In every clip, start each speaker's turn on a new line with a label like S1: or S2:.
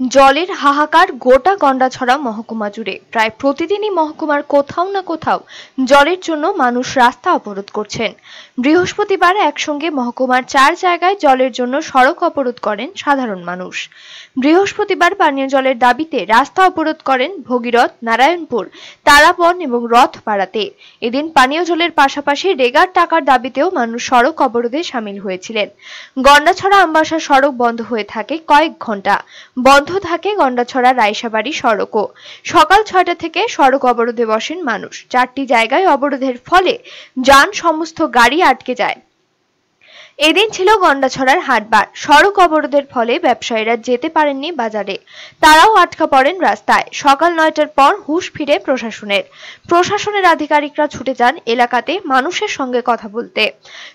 S1: জলের হাহাকার গোটা গন্ডাছড়া মহকুমা জুড়ে। প্রায় প্রতিদিনই মহকুমার কোথাও না কোথাও জলের জন্য মানুষ রাস্তা অবরোধ করছেন। বৃহস্পতিবার একসঙ্গে মহকুমার চার জায়গায় জলের জন্য সড়ক অবরোধ করেন সাধারণ মানুষ। বৃহস্পতিবার পানীয় জলের দাবিতে রাস্তা অবরোধ করেন ভগীরথ নারায়ণপুর, তারাবন এবং রথ রথপাড়াতে। এদিন পানীয় জলের পাশাপাশি রেগার টাকার দাবিতেও মানুষ সড়ক অবরোধে সামিল হয়েছিলেন। গন্ডাছড়া আমবাসা সড়ক বন্ধ হয়ে থাকে কয়েক ঘণ্টা বন্ধ থাকে গন্ডাছড়া রায়সাবাড়ি সড়কও সকাল ছয়টা থেকে সড়ক অবরোধে বসেন মানুষ। চারটি জায়গায় অবরোধের ফলে যান সমস্ত গাড়ি আটকে যায়। এদিন ছিল গন্ডাছড়ার হাটবার। সড়ক অবরোধের ফলে ব্যবসায়ীরা যেতে পারেননি বাজারে। তারাও আটকা পড়েন রাস্তায়। সকাল নয়টার পর হুশ ফিরে প্রশাসনের। প্রশাসনের আধিকারিকরা ছুটে যান এলাকাতে মানুষের সঙ্গে কথা বলতে।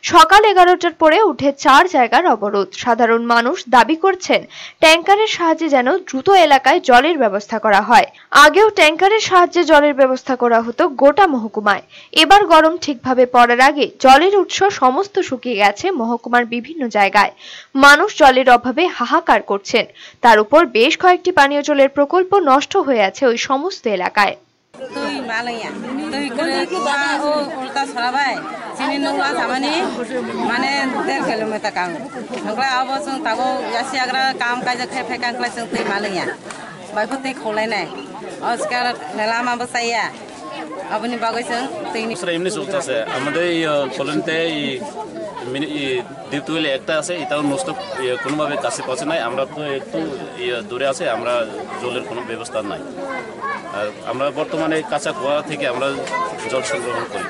S1: সকাল এগারোটার পরে উঠে চার জায়গার অবরোধ। সাধারণ মানুষ দাবি করছেন ট্যাঙ্কারের সাহায্যে যেন দ্রুত এলাকায় জলের ব্যবস্থা করা হয়। আগেও ট্যাঙ্কারের সাহায্যে জলের ব্যবস্থা করা হতো গোটা মহকুমায়। এবার গরম ঠিকভাবে পড়ার আগে জলের উৎস সমস্ত শুকিয়ে গেছে মহকুমার বিভিন্ন জায়গায়। মানুষ জলের অভাবে হাহাকার করছেন। তার উপর বেশ কয়েকটি পানীয় জলের প্রকল্প নষ্ট হয়ে আছে ওই সমস্ত এলাকায়।
S2: মালাইয়া আপনি
S3: বাগাইছেন এমনি চলতেছে আমাদের এই কলোনিতে এই দ্বীপতুল একটা আছে, এটাও নষ্ট কোনোভাবে কাছে পৌঁছে নাই। আমরা তো একটু দূরে আছে, আমরা জলের কোনো ব্যবস্থা নাই। আর আমরা বর্তমানে কাঁচা কুয়া থেকে আমরা জল সংগ্রহণ করি।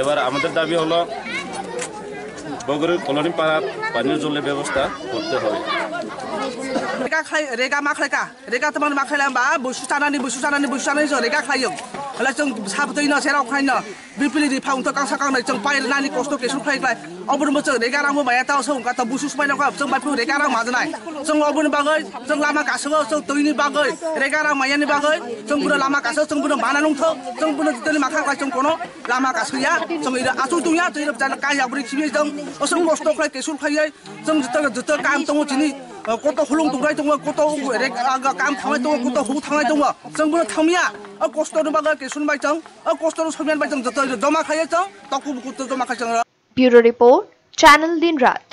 S3: এবার আমাদের দাবি হলো বগরের কলোনি পাড়া পানীয় জলের ব্যবস্থা করতে হবে।
S4: रेगा खाय रेगा मा खायका रेगा त मा खायला बा बुसु जानानै बुसु जानानै बुसु जानानै जों रेगा खायो होला जों साबदैनो सेराव खायनो बिपिलि रि फाउन्थ गांसा गांनै जों पाइल नानि कस्त केसु खायग्लाय अबुरमो जों रेगा रामो माया ताव सौ गाता बुसु सबायनो का जों बाइफु रेगा राम माजनाय जों अबुरनि बागै जों लामा गासोगो जों दैनि बागै रेगा राम मायानि बागै जों बुरो लामा गासो जों बुरो माना नंथो जों बुरो दिनै मा खायग्लाय जों कोनो लामा गासोया जों इरा आसु दुनिया जों इरा जाना काया बुरि खिबि जों असं कस्त खाय केसु खायै जों जत जत काम दङ दिनै कत हुलुं दुंनाय दङ कत काम थांनाय दङ कत हु थांनाय दङ जों बुरो थांमिया कस्तनि बागै केसुन बाय जों कस्तनि समियान बाय जों जत जमा खायो जों तकु बुकुत जमा खाय जों
S1: ব্যুরো রিপোর্ট চ্যানেল দিন রাত